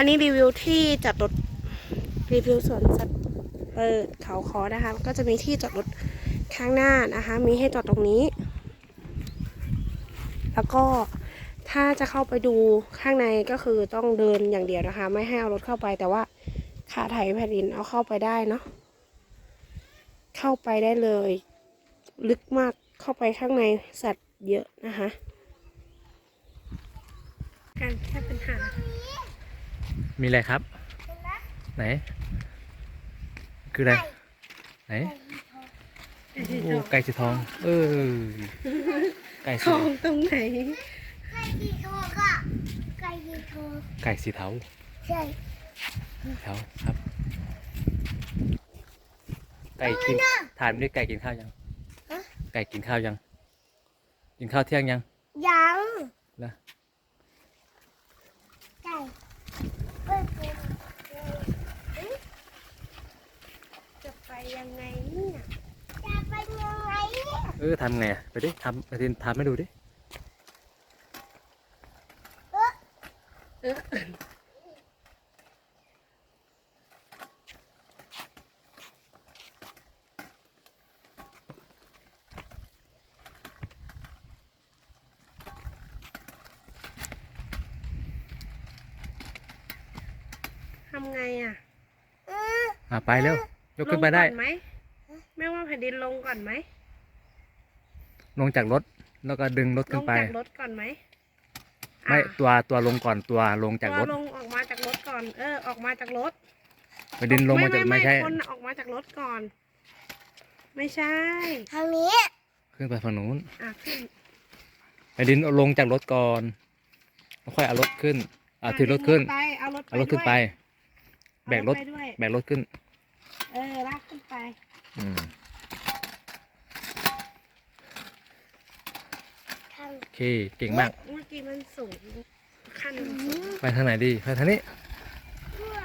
อันนี้รีวิวที่จอดรถรีวิวสวนสัตว์เปิดเขาคอนะคะ ก็จะมีที่จอดรถข้างหน้านะคะ มีให้จอดตรงนี้ แล้วก็ถ้าจะเข้าไปดูข้างในก็คือต้องเดินอย่างเดียวนะคะ ไม่ให้เอารถเข้าไปแต่ว่าขาไถแผ่นดินเอาเข้าไปได้เนาะเข้าไปได้เลย ลึกมากเข้าไปข้างในสัตว์เยอะนะคะ การแค่ปัญหา มีอะไรครับ ไหน คืออะไร ไหน โอ้ไก่สีทอง เออ ไก่ทสีองตรงไหน ไก่ยีโทค่ะไก่ยีโทไก่สีเทาใช่เทาครับ ไก่กินถามด้วยไก่กินข้าวยัง ไก่กินข้าวยัง กินข้าวเที่ยงยัง ยังแล้วไก่เปิดเป็น จะไปยังไงเนี่ยจะเป็นยังไงเนี่ยเออทำไงอะไปดิทำไปดิทำให้ดูดิ เออำไงอะเอออะไปเร็วยกขึ้นไปได้ลงก่อนไหมแม่ว่าแผ่นดินลงก่อนไหมลงจากรถแล้วก็ดึงรถลขึ้นงไป จากรถก่อนไหมไม่อะตัวตัวลงก่อนตัวลงจากตัวรถลงออกมาจากรถก่อน เออ ออกมาจากรถไปดินลงมาจากไม่ใช่คนออกมาจากรถก่อน ไม่ใช่ ทางนี้ขึ้นไปฝั่งนู้นอะขึ้น ไปดินเอาลงจากรถก่อนแล้วค่อยเอารถขึ้นเอาถือรถขึ้นไปเอารถเอารถขึ้นไป แบกรถเอาไปด้วย แบกรถขึ้น เออลากขึ้นไป อืมทางโอเค เก่งมาก เมื่อกี้มันสูงขั้นมันสูงไปทางไหนดี ไปทางนี้ทั่ว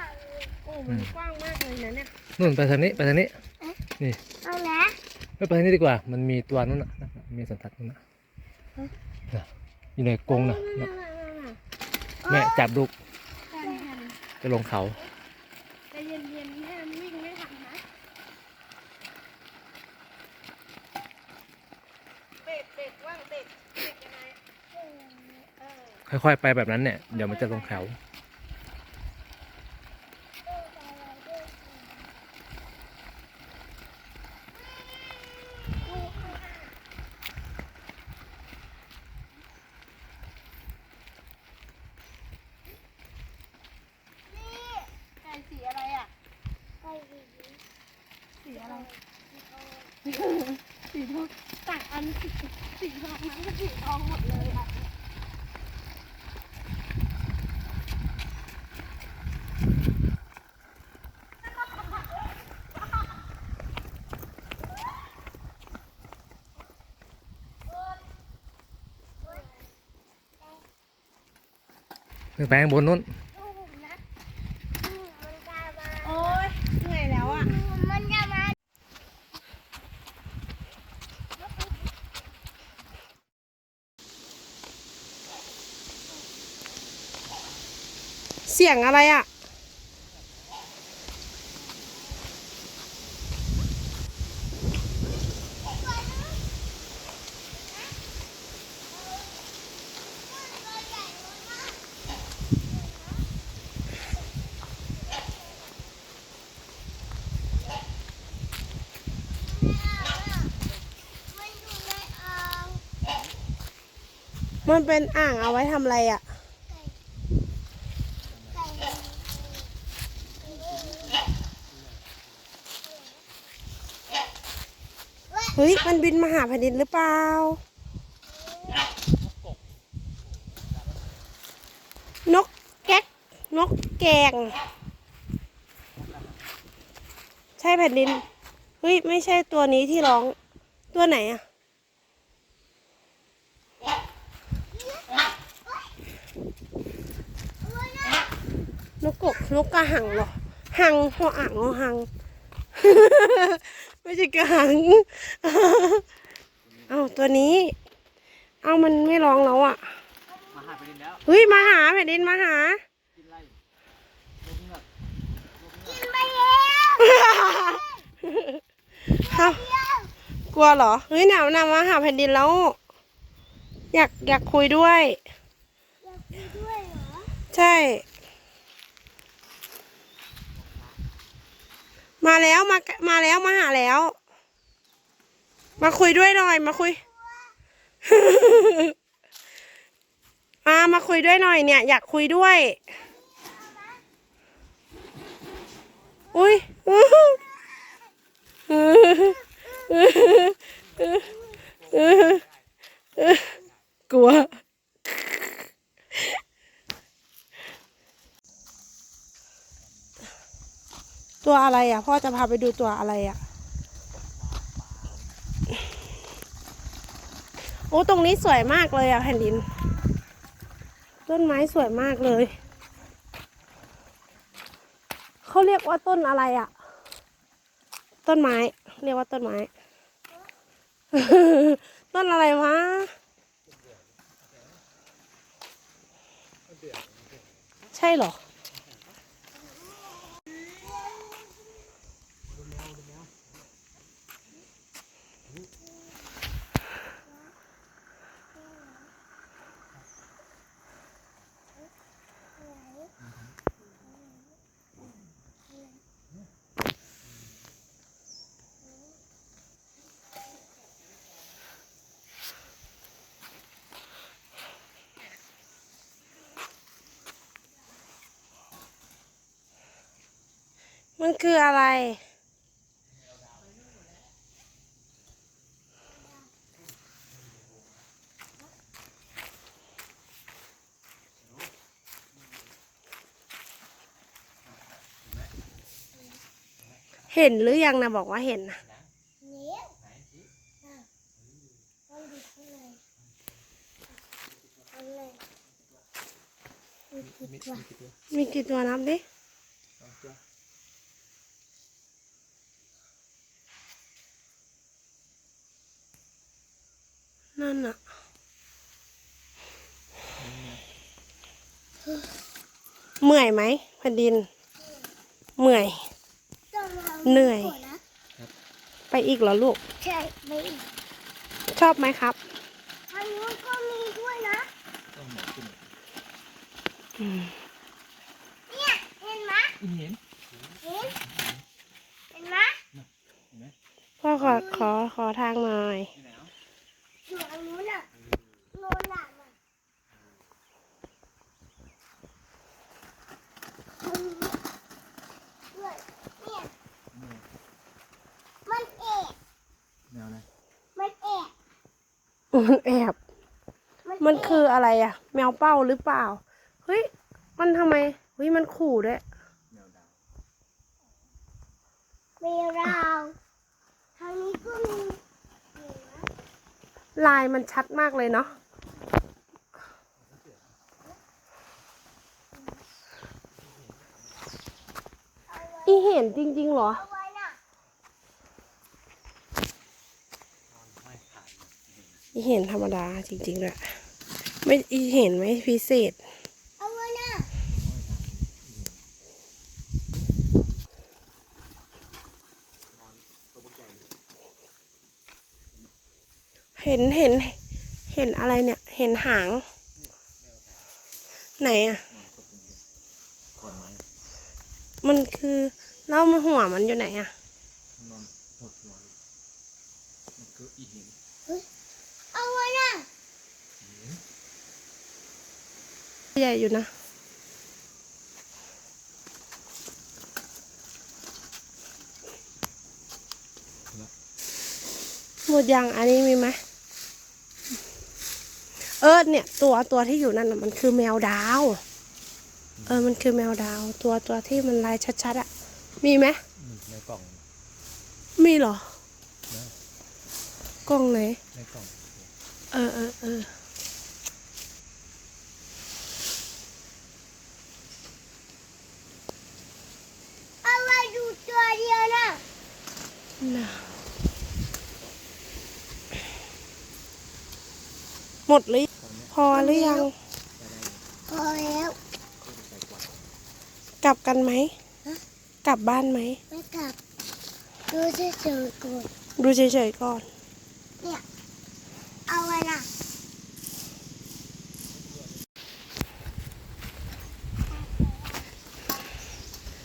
โอ้มันกว้างมากเลยนะเนี่ยนู่นไปทางนี้ ไปทางนี้ เอาละไม่ไปทางนี้ดีกว่า มันมีตัวนู้นน่ะมีสันทัดนู้นน่ะน่ะอยู่ในกรงน่ะน่ะแม่จับลูกแผ่นแผ่นจะลงเขา ใจเย็นๆให้มันวิ่งไม่ทันนะเบรกเบรกว่างเบรกเบรกยังไงเออ ค่อยๆไปแบบนั้นเนี่ย เดี๋ยวมันจะลงเขา ไก่สีอะไรอะ ไก่ยี สีอะไรสีทองต่างอันสีสีทองนั้นก็สีทองหมดเลยอะ ขึ้นไปข้างบนนู้นดูนะมันจะมาโอ้ยเหนื่อยแล้วอะ มันจะมาเสียงอะไรอะ มันอยู่ในอ่าง มันเป็นอ่างเอาไว้ทำอะไรอะ เฮ้ย มันบินมาหาแผ่นดินหรือเปล่า นกแก๊ก นกแกง ใช่แผ่นดิน เฮ้ย ไม่ใช่ตัวนี้ที่ร้อง ตัวไหนอะ นกกกนกกระหังหรอหังหัวอ่างหัง ไม่ใช่กระหัง เอาตัวนี้ เอามันไม่ร้องแล้วอะเฮ้ยมาหาแผ่นดินมาหากินไปแล้วกลัวเหรอเฮ้ยหนาวนามาหาแผ่นดินแล้ว อยากอยากคุยด้วย อยากคุยด้วยเหรอ ใช่ มาแล้วมามาแล้วมาหาแล้ว มาคุยด้วยหน่อย มาคุย มามาคุยด้วยหน่อยเนี่ย อยากคุยด้วย อุ้ยกลัว ตัวอะไรอะ พ่อจะพาไปดูตัวอะไรอะ โอ้ตรงนี้สวยมากเลยอะแผ่นดิน ต้นไม้สวยมากเลย เขาเรียกว่าต้นอะไรอะ ต้นไม้ เรียกว่าต้นไม้ ต้นอะไรวะใช่หรอ มันคืออะไร เห็นหรือยังนะบอกว่าเห็นนะเนี้ยอะต้องดูข้างในข้างในมีกี่ตัวมีกี่ตัวนับดิ นั่นอะเมื่อยไหมแผ่นดิน เมื่อยต้องราเหนื่อยก่นะไปอีกเหรอลูก ใช่ไม่อีกชอบไหมครับทางนู้นก็มีด้วยนะอืมเนี่ยเห็นไหมเห็น เห็นเห็นไหม พ่อขอขอขอทางหน่อย อยู่ทางนู้นอะโน่นน่ะน่ะทางนี้ด้วยเนี่ยมันแอบ แนวอะไร มันแอบ มันแอบ มันแบคืออะไรอะแมวเป้าหรือเปล่า เฮ้ย มันทำไมเฮ้ยมันขู่ด้วยแนวดาวมีราวทางนี้ก็มีเห็นไหมลายมันชัดมากเลยเนาะ อีเห็นจริงๆเหรอ เอาไว้น่ะ อีเห็นธรรมดาจริงๆด้วยไม่อีเห็นไม่พิเศษเอาไว้น่ะเห็นเห็นเห็นอะไรเนี่ย เห็นหาง ไหนอะขอนไม้มันคือแล้วมันหัวมันอยู่ไหนอะ นอนหดหัวมันคืออีหิน เอาไว้น่ะ ใหญ่อยู่นะ หมดยังอันนี้มีไหมเออเนี่ย ตัวตัวที่อยู่นั่นน่ะมันคือแมวดาว เออมันคือแมวดาว ตัวตัวที่มันลายชัดๆอะมีไหมในกล่อง มีเหรอนะกล้องไหนในกล่อง เออเออเออ เอาไว้ดูตัวเดียวน่ะ น่ะห มดหรือ พอหรือยัง พอแล้ว กลับกันไหม กลับบ้านไหม ไม่กลับ ดูเฉยๆก่อน ดูเฉยๆก่อนดเนี่ย เอาไว้นะ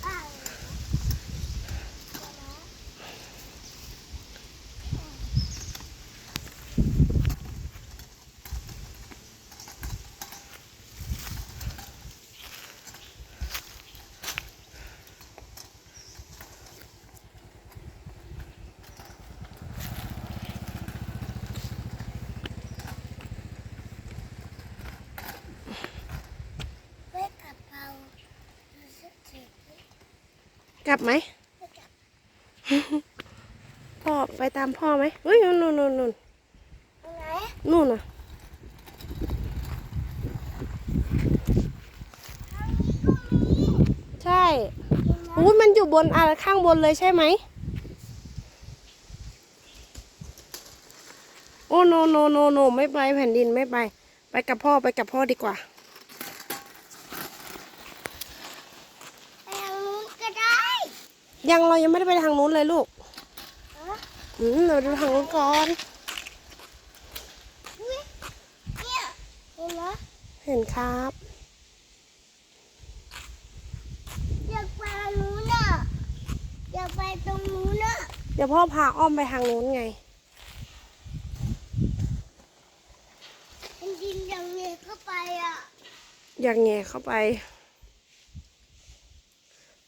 เอา ไม่กลับเรารู้สึกเจ็บ กลับไหมไม่กลับพ่อไปตามพ่อไหมเฮ้ยนู่นนู่นนู่นไหนนู่นน่ะใช่อุ้ยมันอยู่บนอ่าข้างบนเลยใช่ไหมโอ้โนโนโนโนไม่ไปแผ่นดินไม่ไป ไปกับพ่อไปกับพ่อดีกว่า ไปทางนู้นก็ได้ ยังเรายังไม่ได้ไปทางนู้นเลยลูกเอออืมเราดูทางนู้นก่อนอุ๊ยเนี่ยเห็นไหมเห็นครับอยากไปทางนู้นน่ะอยากไปตรงนู้นน่ะเดี๋ยวพ่อพาอ้อมไปทางนู้นไงมันดินอย่างนี้เข้าไปอะอย่างแง่เข้าไป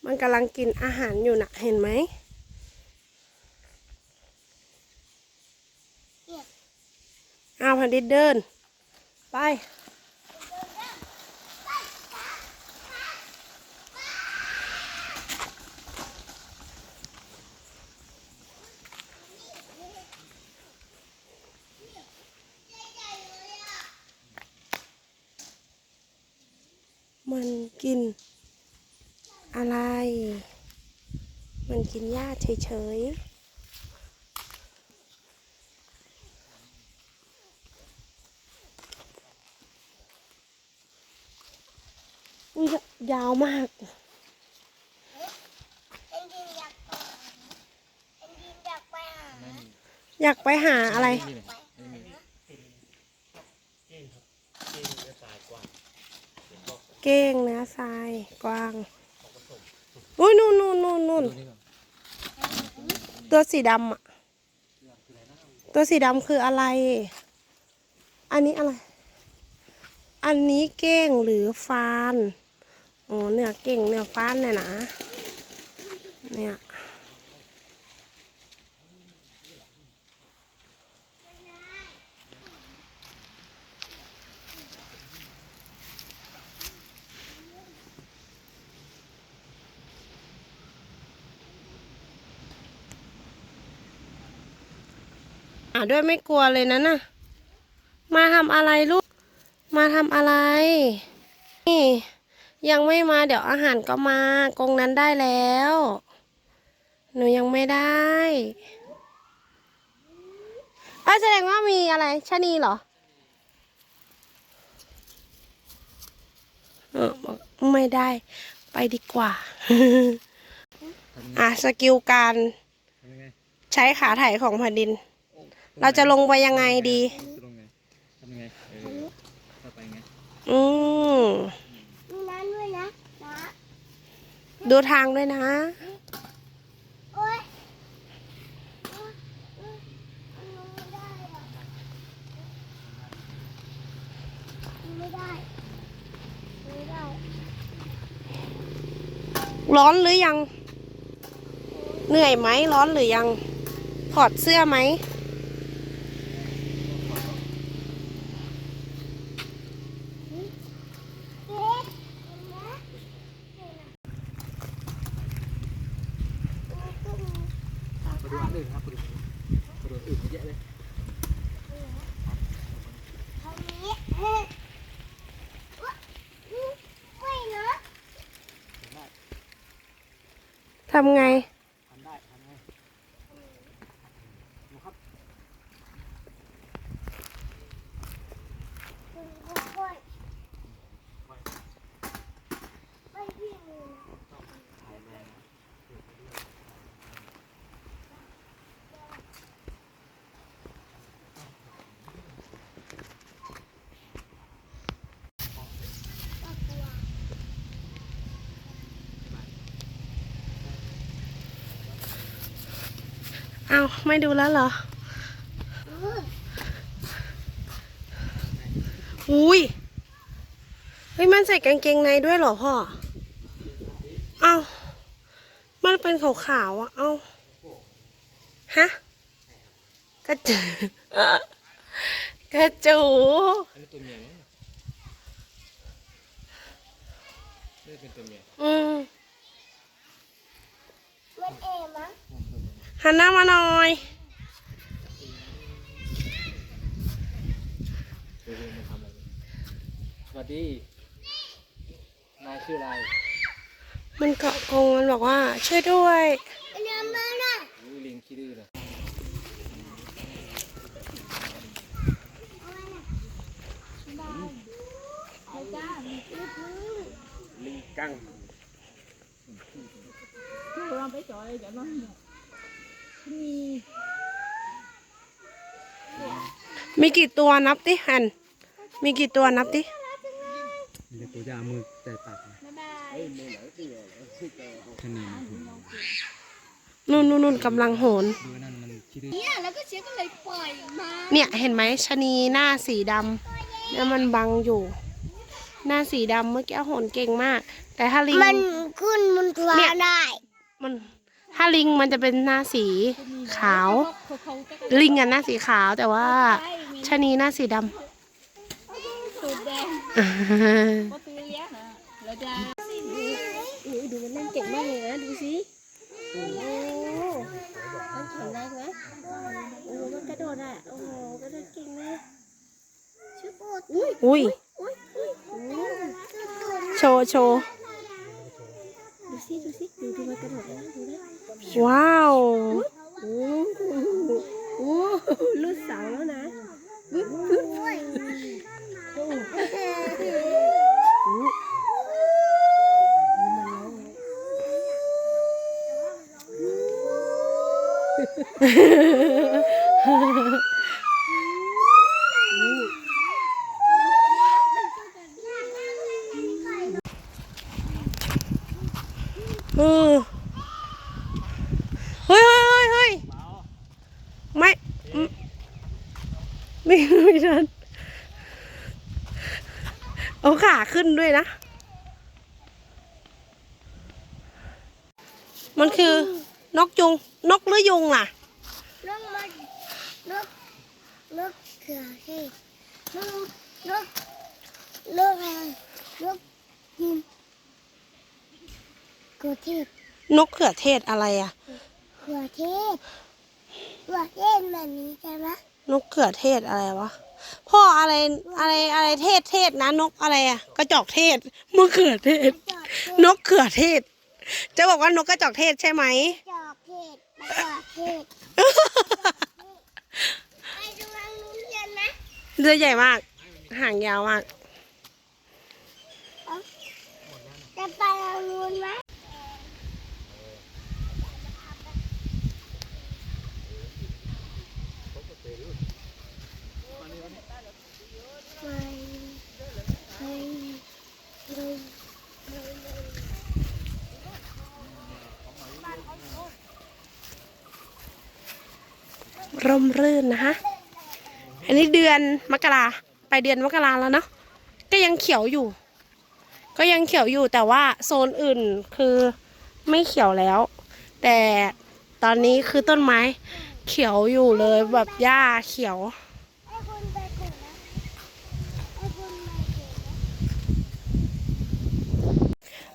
มันกำลังกินอาหารอยู่นะเห็นไหมเนี่ยอ้าวพันดิดเดิน ไป มันกิน อะไร มันกินหญ้าเฉยๆอุ๊ยยาวมากอยากไปหาอยากไปหาอยากไปหาอะไร เก้งเนื้อทรายกวาง อุ้ยนู่นนู่นนู่นนู่นตัวสีดำอะตัวสีดำคืออะไร อันนี้อะไร อันนี้เก้งหรือฟานอ๋อเนื้อเก้งเนื้อฟานเนี่ยนะเนี่ยาด้วยไม่กลัวเลยนะน่ะ มาทำอะไรลูก มาทำอะไร นี่ยังไม่มาเดี๋ยวอาหารก็มากรงนั้นได้แล้ว หนูยังไม่ได้อาแสดงว่ามีอะไรชะนีเหรอเออไม่ได้ ไปดีกว่า อะ สกิลการ ใช้ขาไถของแผ่นดิน เราจะลงไปยังไงดี จะลงไงทำยังไงเออเข้าไปไงอืมมีน้ำด้วยนะนะดูทางด้วยนะ โอ๊ยโอ๊ยโอ๊ยมันลงไม่ได้อะมันไม่ได้มันไม่ได้ร้อนหรือยัง เหนื่อยไหมร้อนหรือยังถอดเสื้อไหม เอ๊ะเห็นไหมมันก็มี มาดูอันอื่นครับมาดูมาดูอันอื่นเยอะเลย ทางนี้เอ๊ะอุ๊ยอุ๊ยไม่นะ ทำไง ทำได้ทำไงดูครับ ค่อยๆไม่พี่มือนะ ถ เอา ไม่ดูแล้วเหรอ อุ้ย เฮ้ย มันใส่กางเกงในด้วยเหรอพ่อ เอามันเป็นขาวๆอะ เอาฮะ กระจืกระจูอันนี้ตัวเมียมั้งนี่เป็นตัวเมียอืมมันเอ๋มั้ง หันหน้ามาหน่อยตัวเมียมันทำอะไรสวัสดี นายชื่ออะไรมันเกาะกรงมันบอกว่า ช่วยด้วยอันนี้มันน่ะรู้ลิงขี้ดื้อเลยลิงกัง มีกี่ตัวนับดิหันมีกี่ตัวนับดิมีตัวยามือแต่ตัดชนีมันถูกนู่นนู่นนู่นกำลังโหน ดูนั่นมันขี้ดื้อเนี่ยแล้วก็เชียก็เลยปล่อยมาเนี่ยเห็นไหมชะนีหน้าสีดำเนี่ยมันบังอยู่ หน้าสีดำเมื่อกี้โหนเก่งมาก แต่ถ้าลิงมันขึ้นมันตัวเนี่ยได้ มัน ถ้าลิงมันจะเป็นหน้าสีขาว ลิงอะหน้าสีขาวแต่ว่าชะนีหน้าสีดสูตรแดงำ ก็ซื้อเลี้ยงนะแล้วจะอุ้ยดูมันเล่นเก่งมากเลยนะดูสิโอ้มันแข็งแรงไหมโอ้มันกระโดดอะ โอ้โหกระโดดเก่งเลยชื่อปูดอุ้ยโชว์โชว์ดูสิดูสิดูดูมันกระโดดนะดูนะ ว้าวโอ้โหลูกสาวแล้วนะฮ่าฮ่าฮ่าออเฮ้ยเฮ้ยเฮ้ยเฮ้ยไม่อืมไม่ไม่ทันเอา ขาขึ้นด้วยนะ มันคือนกยุง นกหรือยุงล่ะ นกมันนกนกเขือเทศนกนกนกอะไรนกยินเขือเทศนกเขือเทศอะไรอะเขือเทศเขือเทศแบบนี้ใช่ไหมนกเขือเทศอะไรวะ พ่ออะไรอะไรอะไรเทศเทศนะนกอะไรอะกระจอกเทศมะเขือเทศจอกเทศนกเขือเทศ จะบอกว่านกกระจอกเทศใช่ไหมจอกเทศจอกเทศไปดูทางนู้นกันนะเรือใหญ่มากหางยาวมาก จะไปทางนู้นไหมไปไปไป รื่นนะคะ อันนี้เดือนมกราไปเดือนมกราแล้วเนาะ ก็ยังเขียวอยู่ ก็ยังเขียวอยู่แต่ว่าโซนอื่นคือไม่เขียวแล้ว แต่ตอนนี้คือต้นไม้เขียวอยู่เลยแบบหญ้าเขียว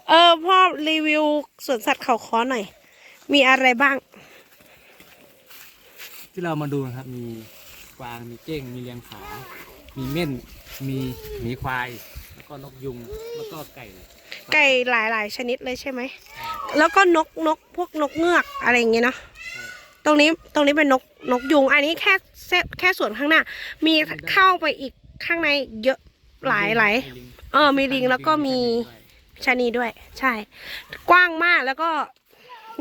เออพ่อรีวิวสวนสัตว์เขาค้อหน่อย มีอะไรบ้าง ที่เรามาดูนะครับ มีกวางมีเก้งมีเลียงผามีเม่นมีหมีควาย แล้วก็นกยุงแล้วก็ไก่ไก่หลายๆ ชนิดเลยใช่ไหม แล้วก็นกนกพวกนกเงือกอะไรอย่างเงี้ยเนาะตรงนี้ตรงนี้เป็นนกนกยุง อันนี้แค่เซแค่ส่วนข้างหน้า มีเข้าไปอีกข้างในเยอะหลายหลายมีลิงเออมีลิงแล้วก็มีชะนีด้วย ใช่ กว้างมากแล้วก็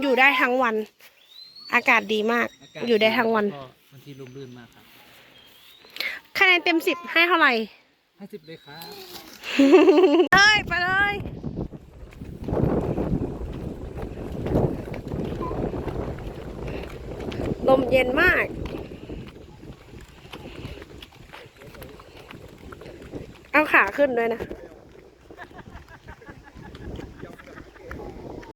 อยู่ได้ทั้งวัน อากาศดีมากากาศอยู่ได้ทั้งวันก็บางทีลมรื่นมากครับคะแนนเต็มสิบให้เท่าไหร่ ให้สิบเลยครับ เลยไปเลยวลมเย็นมาก เอาขาขึ้นด้วยนะ